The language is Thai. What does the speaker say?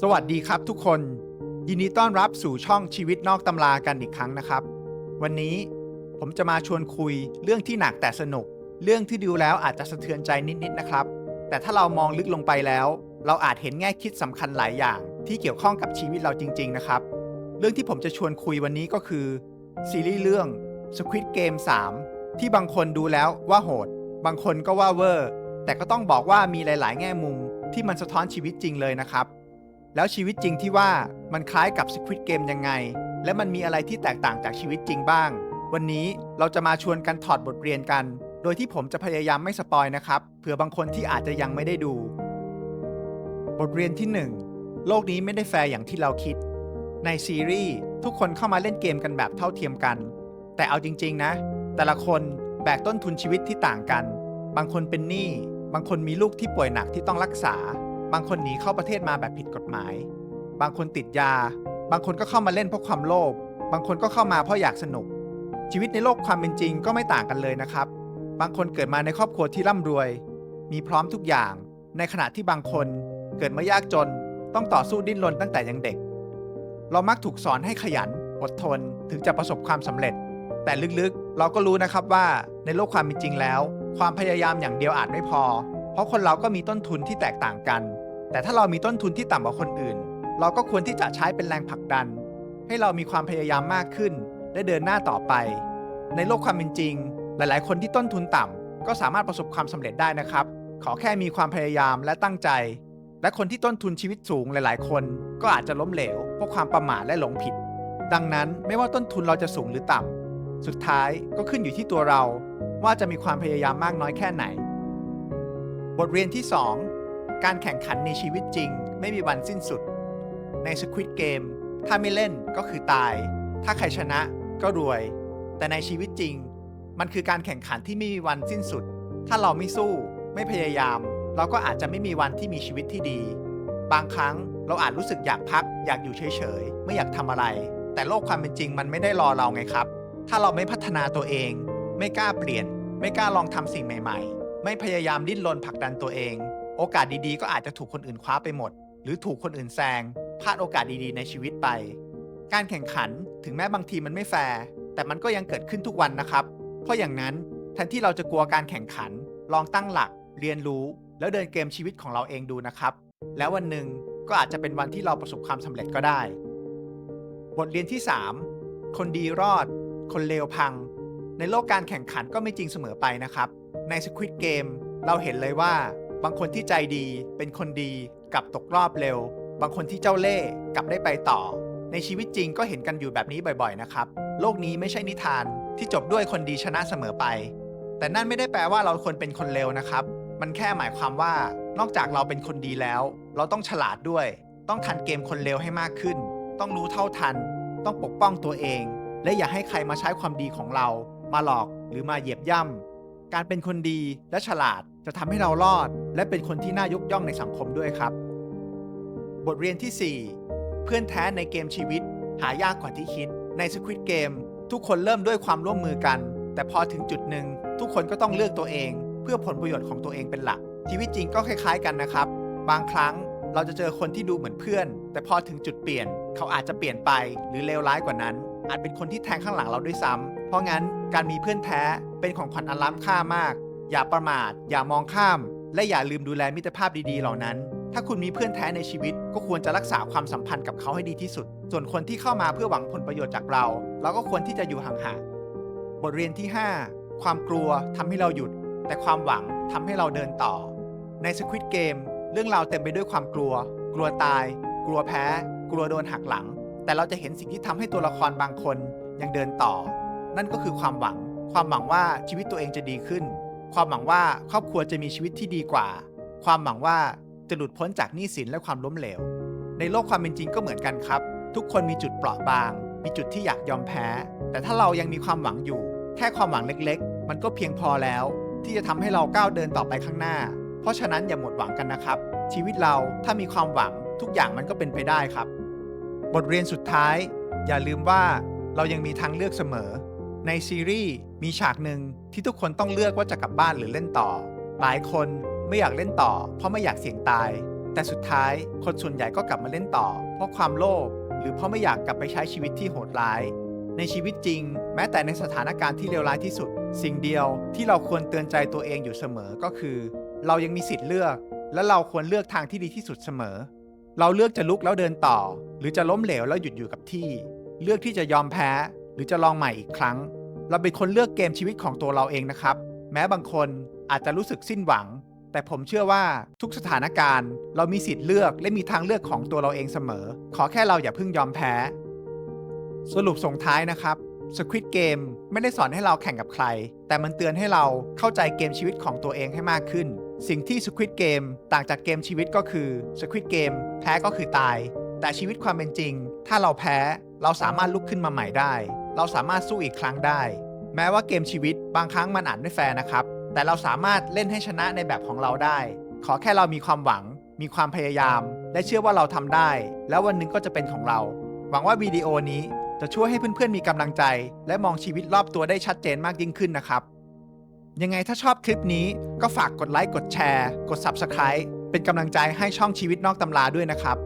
สวัสดีครับทุกคน ยินดีต้อนรับสู่ช่องชีวิตนอกตำรากันอีกครั้งนะครับ วันนี้ผมจะมาชวนคุยเรื่องที่หนักแต่สนุก เรื่องที่ดูแล้วอาจจะสะเทือนใจนิดๆนะครับ แต่ถ้าเรามองลึกลงไปแล้ว เราอาจเห็นแง่คิดสำคัญหลายอย่าง ที่เกี่ยวข้องกับชีวิตเราจริง ๆ นะครับ เรื่องที่ผมจะชวนคุยวันนี้ก็คือซีรีส์เรื่อง Squid Game 3 ที่บางคนดูแล้วว่าโหด บางคนก็ว่าเวอร์ แต่ก็ต้องบอกว่ามีหลาย ๆ แง่มุมที่มันสะท้อนชีวิตจริงเลยนะครับ แล้วชีวิตจริงที่ว่ามันคล้ายกับ Squid Game ยังไง และมันมีอะไรที่แตกต่างจากชีวิตจริงบ้าง วันนี้เราจะมาชวนกันถอดบทเรียนกัน โดยที่ผมจะพยายามไม่สปอยนะครับเผื่อบางคนที่อาจจะยังไม่ได้ดู บทเรียนที่ 1 โลกนี้ไม่ได้แฟร์อย่างที่เราคิด ในซีรีส์ทุกคนเข้ามาเล่นเกมกันแบบเท่าเทียมกัน แต่เอาจริง ๆ นะ แต่ละคนแบกต้นทุนชีวิตที่ต่างกัน บางคนเป็นหนี้บางคนมีลูกที่ป่วยหนักที่ต้องรักษา บางคนหนีเข้าประเทศมาแบบผิดกฎหมาย บางคนติดยา บางคนก็เข้ามาเล่นเพราะความโลภ บางคนก็เข้ามาเพราะอยากสนุก ชีวิตในโลกความเป็นจริงก็ไม่ต่างกันเลยนะครับ บางคนเกิดมาในครอบครัวที่ร่ำรวย มีพร้อมทุกอย่าง ในขณะที่บางคนเกิดมายากจน ต้องต่อสู้ดิ้นรนตั้งแต่ยังเด็ก เรามักถูกสอนให้ขยัน อดทน ถึงจะประสบความสำเร็จ แต่ลึกๆ เราก็รู้นะครับว่าในโลกความเป็นจริงแล้ว ความพยายามอย่างเดียวอาจไม่พอเพราะคนเราก็มีต้นทุนที่แตกต่างกัน แต่ถ้าเรามีต้นทุนที่ต่ำกว่าคนอื่น เราก็ควรที่จะใช้เป็นแรงผลักดัน ให้เรามีความพยายามมากขึ้น และเดินหน้าต่อไป ในโลกความเป็นจริง หลาย ๆ คนที่ต้นทุนต่ำก็สามารถประสบความสำเร็จได้นะครับ ขอแค่มีความพยายามและตั้งใจ และคนที่ต้นทุนชีวิตสูงหลาย ๆ คนก็อาจจะล้มเหลวเพราะความประมาทและหลงผิด ดังนั้นไม่ว่าต้นทุนเราจะสูงหรือต่ำสุดท้ายก็ขึ้นอยู่ที่ตัวเรา ว่าจะมีความพยายามมากน้อยแค่ไหน บทเรียนที่ 2 การแข่งขันในชีวิตจริง ไม่มีวันสิ้นสุด ใน Squid Game ถ้าไม่เล่นก็คือตาย ถ้าใครชนะก็รวย แต่ในชีวิตจริง มันคือการแข่งขันที่ไม่มีวันสิ้นสุด ถ้าเราไม่สู้ ไม่พยายาม เราก็อาจจะไม่มีวันที่มีชีวิตที่ดี บางครั้งเราอาจรู้สึกอยากพัก อยากอยู่เฉยๆ ไม่อยากทำอะไร แต่โลกความเป็นจริงมันไม่ได้รอเราไงครับ ถ้าเราไม่พัฒนาตัวเอง ไม่กล้าเปลี่ยน ไม่กล้าลองทำสิ่งใหม่ ๆ ไม่พยายามดิ้นรนผลักดันตัวเอง โอกาสดีๆ ก็อาจจะถูกคนอื่นคว้าไปหมด หรือถูกคนอื่นแซงพลาดโอกาสดีๆ ในชีวิตไป การแข่งขันถึงแม้บางทีมันไม่แฟร์แต่มันก็ยังเกิดขึ้นทุกวันนะครับ เพราะอย่างนั้นแทนที่เราจะกลัวการแข่งขัน ลองตั้งหลัก เรียนรู้ แล้วเดินเกมชีวิตของเราเองดูนะครับ แล้ววันหนึ่งก็อาจจะเป็นวันที่เราประสบความสำเร็จก็ได้ บทเรียนที่ 3 คนดีรอด คนเลวพัง ในโลกการแข่งขันก็ไม่จริงเสมอไปนะครับ ใน Squid Game เราเห็นเลยว่า บางคนที่ใจดีเป็นคนดีกลับตกรอบเร็ว บางคนที่เจ้าเล่ห์กลับได้ไปต่อ ในชีวิตจริงก็เห็นกันอยู่แบบนี้บ่อยๆนะครับ โลกนี้ไม่ใช่นิทานที่จบด้วยคนดีชนะเสมอไป แต่นั่นไม่ได้แปลว่าเราควรเป็นคนเลวนะครับ มันแค่หมายความว่านอกจากเราเป็นคนดีแล้ว เราต้องฉลาดด้วย ต้องทันเกมคนเลวให้มากขึ้น ต้องรู้เท่าทัน ต้องปกป้องตัวเอง และอย่าให้ใครมาใช้ความดีของเรา มาหลอกหรือมาเหยียบย่ำ การเป็นคนดีและฉลาดจะทำให้เรารอด และเป็นคนที่น่ายกย่องในสังคมด้วยครับ บทเรียนที่ 4 เพื่อนแท้ในเกมชีวิต หายากกว่าที่คิด ใน Squid Game ทุกคนเริ่มด้วยความร่วมมือกัน แต่พอถึงจุดหนึ่ง ทุกคนก็ต้องเลือกตัวเอง เพื่อผลประโยชน์ของตัวเองเป็นหลัก ชีวิตจริงก็คล้ายๆกันนะครับ บางครั้งเราจะเจอคนที่ดูเหมือนเพื่อน แต่พอถึงจุดเปลี่ยน เขาอาจจะเปลี่ยนไปหรือเลวร้ายกว่านั้น อาจเป็นคนที่แทงข้างหลังเราด้วยซ้ำ เพราะงั้นการมีเพื่อนแท้เป็นของขวัญอันล้ำค่ามาก อย่าประมาท อย่ามองข้าม และอย่าลืมดูแลมิตรภาพดีๆ เหล่านั้น ถ้าคุณมีเพื่อนแท้ในชีวิต ก็ควรจะรักษาความสัมพันธ์กับเขาให้ดีที่สุด ส่วนคนที่เข้ามาเพื่อหวังผลประโยชน์จากเรา เราก็ควรที่จะอยู่ห่างๆ บทเรียนที่ 5 ความกลัวทำให้เราหยุด แต่ความหวังทำให้เราเดินต่อ ใน Squid Game เรื่องราวเต็มไปด้วยความกลัว กลัวตาย กลัวแพ้ กลัวโดนหักหลัง แต่เราจะเห็นสิ่งที่ทำให้ตัวละครบางคนยังเดินต่อ นั่นก็คือความหวัง ความหวังว่าชีวิตตัวเองจะดีขึ้น ความหวังว่าครอบครัวจะมีชีวิตที่ดีกว่า ความหวังว่าจะหลุดพ้นจากหนี้สินและความล้มเหลว ในโลกความเป็นจริงก็เหมือนกันครับ ทุกคนมีจุดเปราะบาง มีจุดที่อยากยอมแพ้ แต่ถ้าเรายังมีความหวังอยู่ แค่ความหวังเล็กๆ มันก็เพียงพอแล้ว ที่จะทำให้เราก้าวเดินต่อไปข้างหน้า เพราะฉะนั้นอย่าหมดหวังกันนะครับ ชีวิตเราถ้ามีความหวังทุกอย่างมันก็เป็นไปได้ครับ บทเรียนสุดท้าย อย่าลืมว่าเรายังมีทางเลือกเสมอ ในซีรีส์มีฉากหนึ่งที่ทุกคนต้องเลือกว่าจะกลับบ้านหรือเล่นต่อ หลายคนไม่อยากเล่นต่อ เพราะไม่อยากเสี่ยงตาย แต่สุดท้ายคนส่วนใหญ่ก็กลับมาเล่นต่อ เพราะความโลภหรือเพราะไม่อยากกลับไปใช้ชีวิตที่โหดร้าย ในชีวิตจริง แม้แต่ในสถานการณ์ที่เลวร้ายที่สุด สิ่งเดียวที่เราควรเตือนใจตัวเองอยู่เสมอก็คือ เรายังมีสิทธิ์เลือก และเราควรเลือกทางที่ดีที่สุดเสมอ เราเลือกจะลุกแล้วเดินต่อ หรือจะล้มเหลวแล้วหยุดอยู่กับที่ เลือกที่จะยอมแพ้ หรือจะลองใหม่อีกครั้ง เราเป็นคนเลือกเกมชีวิตของตัวเราเองนะครับ แม้บางคนอาจจะรู้สึกสิ้นหวัง แต่ผมเชื่อว่าทุกสถานการณ์ เรามีสิทธิ์เลือกและมีทางเลือกของตัวเราเองเสมอ ขอแค่เราอย่าเพิ่งยอมแพ้ สรุปส่งท้ายนะครับ Squid Game ไม่ได้สอนให้เราแข่งกับใคร แต่มันเตือนให้เราเข้าใจเกมชีวิตของตัวเองให้มากขึ้น สิ่งที่ Squid Game ต่างจากเกมชีวิตก็คือ Squid Game แพ้ก็คือตาย แต่ชีวิตความเป็นจริง ถ้าเราแพ้เราสามารถลุกขึ้นมาใหม่ได้ เราสามารถสู้อีกครั้งได้ แม้ว่าเกมชีวิตบางครั้งมันอาจไม่แฟร์นะครับ แต่เราสามารถเล่นให้ชนะในแบบของเราได้ ขอแค่เรามีความหวัง มีความพยายาม และเชื่อว่าเราทำได้ แล้ววันหนึ่งก็จะเป็นของเรา หวังว่าวิดีโอนี้จะช่วยให้เพื่อนๆมีกำลังใจ และมองชีวิตรอบตัวได้ชัดเจนมากยิ่งขึ้นนะครับยังไงถ้าชอบคลิปนี้ก็ฝากกดไลค์กดแชร์ กด Subscribe เป็นกำลังใจให้ช่องชีวิตนอกตำราด้วยนะครับ